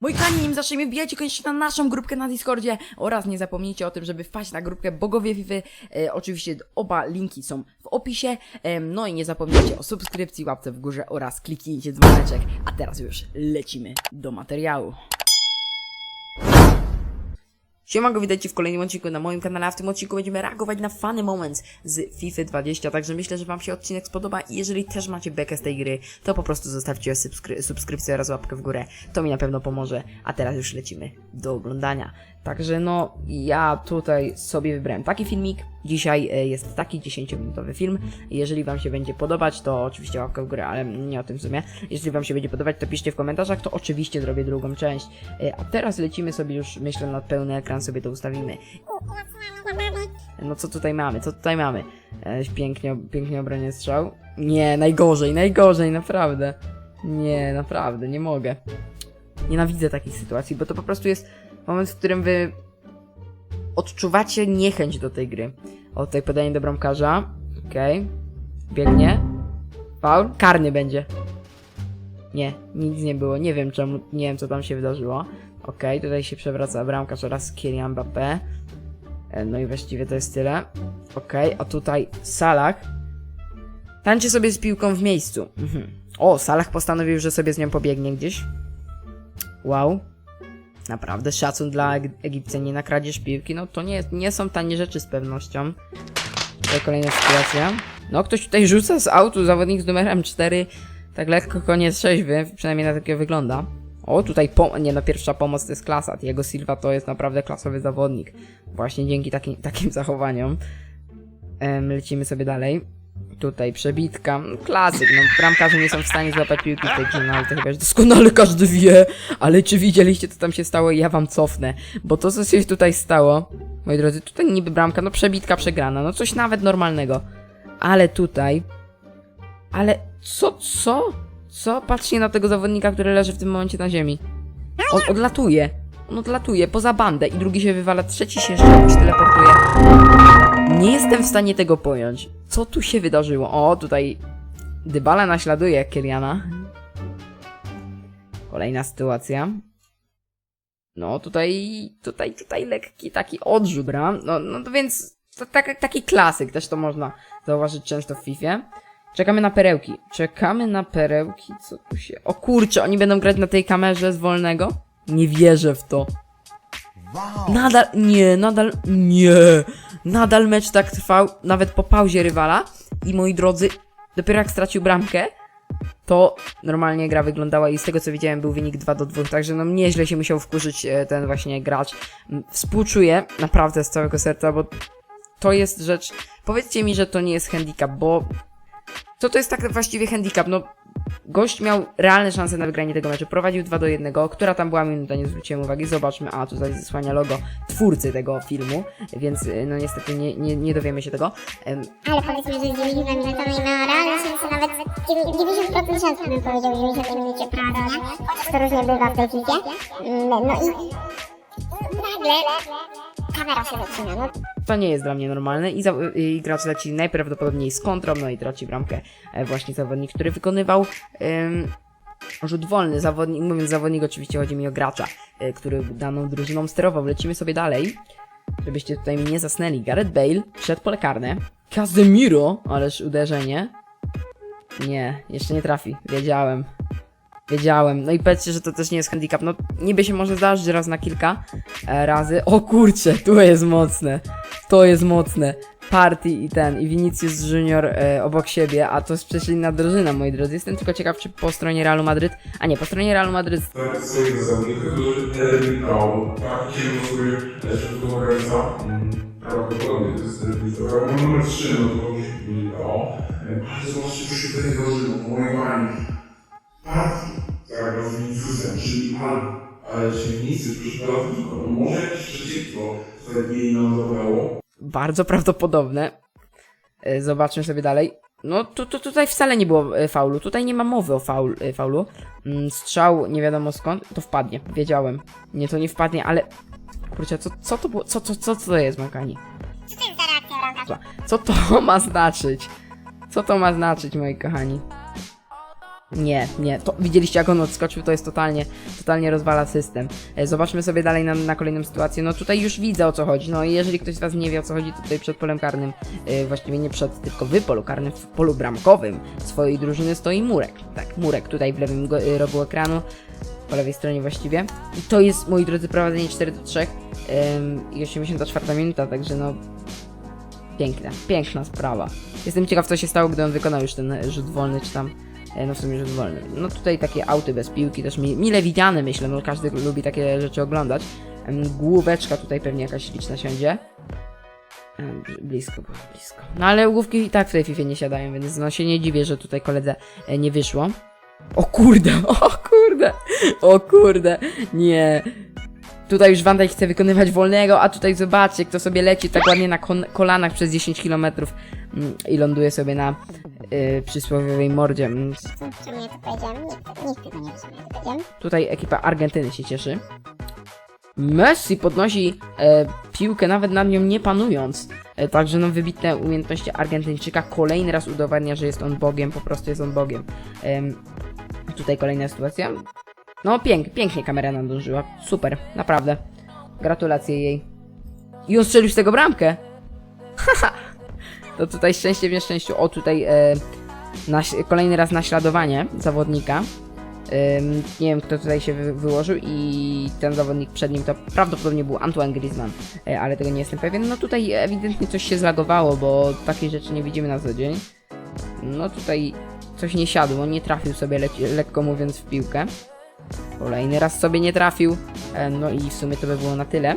Moi kochani, nim zaczniemy, wbijajcie koniecznie na naszą grupkę na Discordzie oraz nie zapomnijcie o tym, żeby wpaść na grupkę Bogowie Fify. E, oczywiście oba linki są w opisie. E, no i nie zapomnijcie o subskrypcji, łapce w górze oraz kliknijcie dzwoneczek. A teraz już lecimy do materiału. Siemanko, witajcie w kolejnym odcinku na moim kanale, a w tym odcinku będziemy reagować na funny moments z FIFA 20, także myślę, że wam się odcinek spodoba i jeżeli też macie bekę z tej gry, to po prostu zostawcie subskry subskrypcję oraz łapkę w górę, to mi na pewno pomoże, a teraz już lecimy do oglądania. Także no, ja tutaj sobie wybrałem taki filmik, dzisiaj e, jest taki 10-minutowy film, jeżeli wam się będzie podobać, to oczywiście łapkę w górę, ale nie o tym w sumie, jeżeli wam się będzie podobać, to piszcie w komentarzach, to oczywiście zrobię drugą część, E, a teraz lecimy sobie już, myślę, na pełny ekran sobie to ustawimy. No co tutaj mamy? Co tutaj mamy? E, pięknie, pięknie obronię strzał. Nie, najgorzej, najgorzej, naprawdę. Nie, naprawdę, nie mogę. Nienawidzę takich sytuacji, bo to po prostu jest moment, w którym wy odczuwacie niechęć do tej gry. O, tutaj podanie do bramkarza. Okej. Biegnie. Faul. Karny będzie. Nie, nic nie było. Nie wiem czemu, nie wiem co tam się wydarzyło. Okej, tutaj się przewraca bramkarz oraz Kylian Mbappé. E, No i właściwie to jest tyle. Okej, a tutaj Salah. Tańczy sobie z piłką w miejscu. Mhm. O, Salah postanowił, że sobie z nią pobiegnie gdzieś. Wow. Naprawdę szacun dla Eg- Egipcjan, nie na kradzież piłki. No to nie, nie są tanie rzeczy z pewnością. Tutaj kolejna sytuacja. No, ktoś tutaj rzuca z autu zawodnik z numerem 4. Tak lekko koniec trzeźwy, przynajmniej na takiego wygląda. O, tutaj pom- nie no, pierwsza pomoc to jest klasa. Diego Silva to jest naprawdę klasowy zawodnik. Właśnie dzięki takim, takim zachowaniom. Em, lecimy sobie dalej. Tutaj przebitka, klasyk, no bramkarze nie są w stanie złapać piłki w tej grze, no chyba już doskonale każdy wie. Ale czy widzieliście co tam się stało? Ja wam cofnę, bo to co się tutaj stało, moi drodzy, tutaj niby bramka, no przebitka przegrana, no coś nawet normalnego. Ale tutaj, ale co, co? Co? Patrzcie na tego zawodnika, który leży w tym momencie na ziemi. On odlatuje. On odlatuje poza bandę i drugi się wywala, trzeci się jeszcze teleportuje. Nie jestem w stanie tego pojąć. Co tu się wydarzyło? O, tutaj Dybala naśladuje Kyliana. Kolejna sytuacja. No, tutaj, tutaj, tutaj lekki taki odrzut, bra. No, no to więc to tak, taki klasyk, też to można zauważyć często w FIFA. Czekamy na perełki. Czekamy na perełki. Co tu się. O kurczę, oni będą grać na tej kamerze z wolnego? Nie wierzę w to. Nadal, nie, nadal, nie. Nadal mecz tak trwał, nawet po pauzie rywala. I moi drodzy, dopiero jak stracił bramkę, to normalnie gra wyglądała i z tego co widziałem był wynik 2 do 2, także no nieźle się musiał wkurzyć e, ten właśnie gracz. Współczuję naprawdę z całego serca, bo to jest rzecz. Powiedzcie mi, że to nie jest handicap, bo co to jest tak właściwie handicap? No, gość miał realne szanse na wygranie tego meczu. Prowadził 2 do 1. Która tam była minuta, nie zwróciłem uwagi. Zobaczmy. A, tutaj zasłania logo twórcy tego filmu, więc y, no niestety nie, nie, nie dowiemy się tego. Ale powiedzmy, że z 90 minutami na realne szanse nawet 90% szans bym powiedział w 90 minucie prawie, nie? Chociaż to różnie bywa w tej piłce. No i nagle kamera się zaczyna. No To nie jest dla mnie normalne i, za, i gracz leci najprawdopodobniej z kontrą, no i traci bramkę e, właśnie zawodnik, który wykonywał em, rzut wolny. Zawodnik, mówiąc zawodnik, oczywiście chodzi mi o gracza, e, który daną drużyną sterował. Lecimy sobie dalej, żebyście tutaj mi nie zasnęli. Gareth Bale przed pole karne. Casemiro, ależ uderzenie. Nie, jeszcze nie trafi. Wiedziałem. Wiedziałem. No i powiedzcie, że to też nie jest handicap. No niby się może zdarzyć raz na kilka e, razy. O kurczę, tu jest mocne. To jest mocne. Party i ten, i Vinicius Junior e, obok siebie, a to jest przecież inna drużyna, moi drodzy. Jestem tylko ciekaw, czy po stronie Realu Madryt, a nie, po stronie Realu Madryt Tak, tak. Prawdopodobnie to jest numer 3, no to. Ale zobaczcie, co się. Partii zagrał z Viniciusem, czyli. Ale czy zawodniku? No może jakieś przeciwko jej nam zabrało. bardzo prawdopodobne. E, Zobaczmy sobie dalej. No tu, tu, tutaj wcale nie było e, faulu. Tutaj nie ma mowy o faul, e, faulu. Mm, Strzał nie wiadomo skąd. To wpadnie. Wiedziałem. Nie, to nie wpadnie, ale... Kurczę, co, co to było? Co, co, co, co to jest, Makani? Co to ma znaczyć? Co to ma znaczyć, moi kochani? Nie, nie, to widzieliście jak on odskoczył, to jest totalnie, totalnie rozwala system. E, Zobaczmy sobie dalej na, na kolejną sytuację. No tutaj już widzę o co chodzi. No i jeżeli ktoś z was nie wie o co chodzi, to tutaj przed polem karnym, e, właściwie nie przed, tylko w polu karnym, w polu bramkowym swojej drużyny stoi Murek. Tak, Murek tutaj w lewym go, e, rogu ekranu, po lewej stronie właściwie. I to jest, moi drodzy, prowadzenie 4 do 3 ym, i 84 minuta, także no piękna, piękna sprawa. Jestem ciekaw, co się stało, gdy on wykonał już ten rzut wolny, czy tam, no w sumie rzut wolny. No tutaj takie auty bez piłki, też mi, mile widziane, myślę, no każdy lubi takie rzeczy oglądać. Główeczka tutaj pewnie jakaś liczna siądzie. Em, Blisko było, blisko. No ale główki i tak w tej FIFA nie siadają, więc no się nie dziwię, że tutaj koledze e, nie wyszło. O kurde, o kurde, o kurde, nie. Tutaj już Wanda chce wykonywać wolnego, a tutaj zobaczcie, kto sobie leci tak ładnie na kolanach przez 10 km mm, i ląduje sobie na y, przysłowiowej mordzie. Mm, Co, ja to powiedziałem? Nikt, nikt tego nie to powiedziałem. Tutaj ekipa Argentyny się cieszy. Messi podnosi e, piłkę nawet nad nią nie panując. E, także no wybitne umiejętności Argentyńczyka. Kolejny raz udowadnia, że jest on Bogiem, po prostu jest on Bogiem. Em, tutaj kolejna sytuacja. No pięk, pięknie kamera nadążyła. Super, naprawdę. Gratulacje jej. I on strzelił z tego bramkę. Haha. To tutaj szczęście w nieszczęściu. O, tutaj e, kolejny raz naśladowanie zawodnika. Ym, nie wiem, kto tutaj się wy wyłożył i ten zawodnik przed nim to prawdopodobnie był Antoine Griezmann, e, ale tego nie jestem pewien. No tutaj ewidentnie coś się zlagowało, bo takiej rzeczy nie widzimy na co dzień. No tutaj coś nie siadło, nie trafił sobie le- lekko mówiąc w piłkę. Kolejny raz sobie nie trafił, e, no i w sumie to by było na tyle.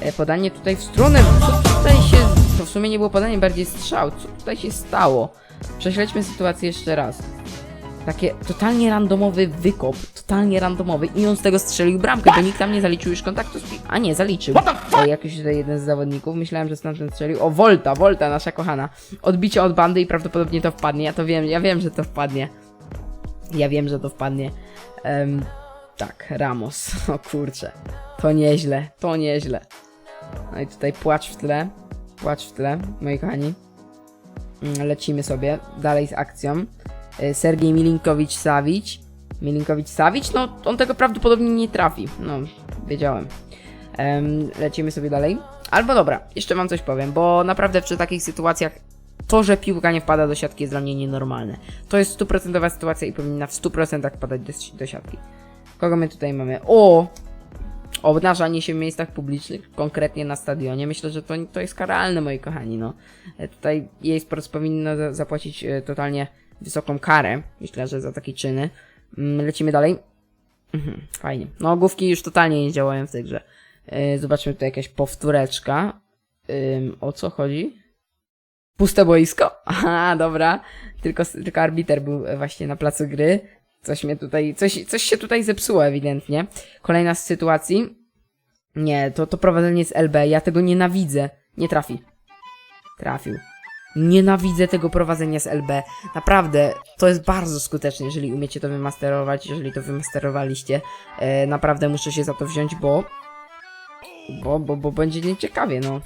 E, podanie tutaj w stronę, co tutaj się, to w sumie nie było podanie, bardziej strzał, co tutaj się stało? Prześledźmy sytuację jeszcze raz. Takie totalnie randomowy wykop, totalnie randomowy i on z tego strzelił bramkę, bo nikt tam nie zaliczył już kontaktu z A nie, zaliczył. O, jakiś tutaj jeden z zawodników, myślałem, że stamtąd strzelił. O, Volta, Volta, nasza kochana. Odbicie od bandy i prawdopodobnie to wpadnie, ja to wiem, ja wiem, że to wpadnie. Ja wiem, że to wpadnie. Em, tak, Ramos, o kurczę. To nieźle, to nieźle. No i tutaj płacz w tle, płacz w tle, moi kochani. Mm, Lecimy sobie dalej z akcją. Y, Sergiej Milinkowicz-Sawić. Milinkowicz-Sawić? No, on tego prawdopodobnie nie trafi. No, wiedziałem. Em, lecimy sobie dalej. Albo dobra, jeszcze wam coś powiem, bo naprawdę przy takich sytuacjach to, że piłka nie wpada do siatki jest dla mnie nienormalne. To jest stuprocentowa sytuacja i powinna w 100% wpadać do, do siatki. Kogo my tutaj mamy? O! Obnażanie się w miejscach publicznych, konkretnie na stadionie. Myślę, że to, to jest karalne, moi kochani. No. E, Tutaj jej Sports powinno za- zapłacić e, totalnie wysoką karę. Myślę, że za takie czyny. Mm, Lecimy dalej. Mhm, fajnie. No, główki już totalnie nie działają w tej grze. E, Zobaczmy tutaj jakaś powtóreczka. O co chodzi? Puste boisko? Aha, dobra. Tylko, tylko arbiter był właśnie na placu gry. Coś mnie tutaj, coś, coś się tutaj zepsuło ewidentnie. Kolejna z sytuacji. Nie, to, to prowadzenie z LB. Ja tego nienawidzę. Nie trafi. Trafił. Nienawidzę tego prowadzenia z LB. Naprawdę, to jest bardzo skuteczne, jeżeli umiecie to wymasterować, jeżeli to wymasterowaliście. E, naprawdę muszę się za to wziąć, bo... Bo, bo, bo będzie nieciekawie, no.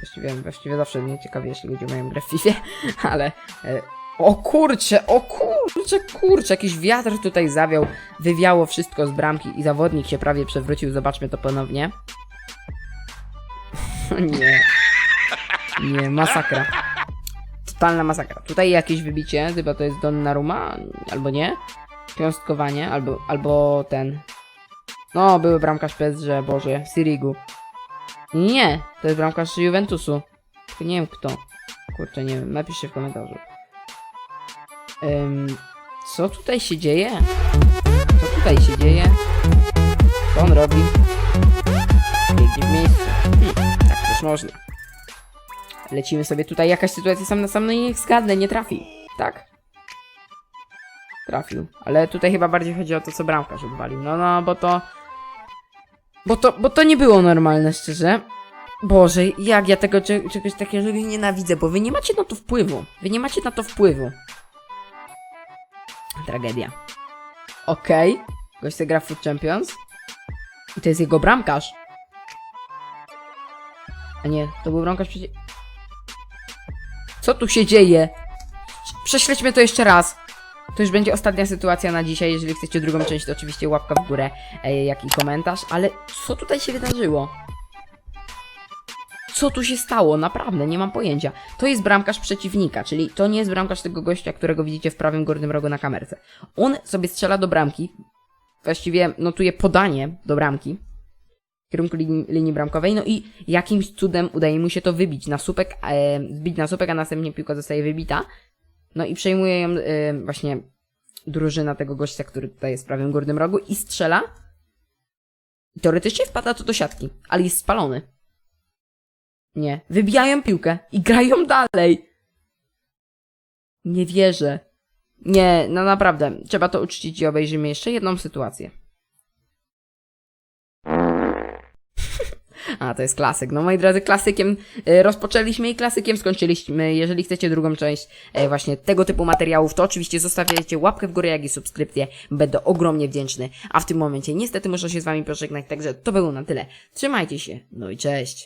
Właściwie, właściwie zawsze nieciekawie, jeśli ludzie mają grę w FIFA, ale... E, o kurcze, o kurcze, kurcze, jakiś wiatr tutaj zawiał, wywiało wszystko z bramki i zawodnik się prawie przewrócił, zobaczmy to ponownie. nie. Nie, masakra. Totalna masakra. Tutaj jakieś wybicie, chyba to jest Donnarumma, albo nie. Piąstkowanie, albo, albo ten. No, były bramkarz PSG, Boże, Sirigu. Nie, to jest bramkarz Juventusu. Nie wiem kto. Kurczę, nie wiem, napiszcie w komentarzu. Ym, co tutaj się dzieje? Co tutaj się dzieje? Co on robi? Biegnie w miejscu. Hmm, tak też można. Lecimy sobie tutaj, jakaś sytuacja sam na sam, no i niech zgadnę, nie trafi. Tak? Trafił. Ale tutaj chyba bardziej chodzi o to, co bramkarz odwalił. No, no, bo to... Bo to, bo to nie było normalne, szczerze. Boże, jak ja tego cze- czegoś takiego nienawidzę, bo wy nie macie na to wpływu. Wy nie macie na to wpływu. Tragedia. Okej. Okay. Gość gra w Food Champions. I to jest jego bramkarz. A nie, to był bramkarz przeciw... Co tu się dzieje? Prześledźmy to jeszcze raz. To już będzie ostatnia sytuacja na dzisiaj. Jeżeli chcecie drugą część, to oczywiście łapka w górę, e, jak i komentarz. Ale co tutaj się wydarzyło? Co tu się stało? Naprawdę, nie mam pojęcia. To jest bramkarz przeciwnika, czyli to nie jest bramkarz tego gościa, którego widzicie w prawym górnym rogu na kamerce. On sobie strzela do bramki, właściwie notuje podanie do bramki w kierunku linii, linii bramkowej, no i jakimś cudem udaje mu się to wybić na słupek, e, zbić na słupek, a następnie piłka zostaje wybita. No i przejmuje ją e, właśnie drużyna tego gościa, który tutaj jest w prawym górnym rogu i strzela. Teoretycznie wpada to do siatki, ale jest spalony. Nie. Wybijają piłkę i grają dalej. Nie wierzę. Nie, no naprawdę. Trzeba to uczcić i obejrzymy jeszcze jedną sytuację. A, to jest klasyk. No moi drodzy, klasykiem e, rozpoczęliśmy i klasykiem skończyliśmy. Jeżeli chcecie drugą część e, właśnie tego typu materiałów, to oczywiście zostawiajcie łapkę w górę, jak i subskrypcję. Będę ogromnie wdzięczny. A w tym momencie niestety muszę się z wami pożegnać, także to było na tyle. Trzymajcie się. No i cześć.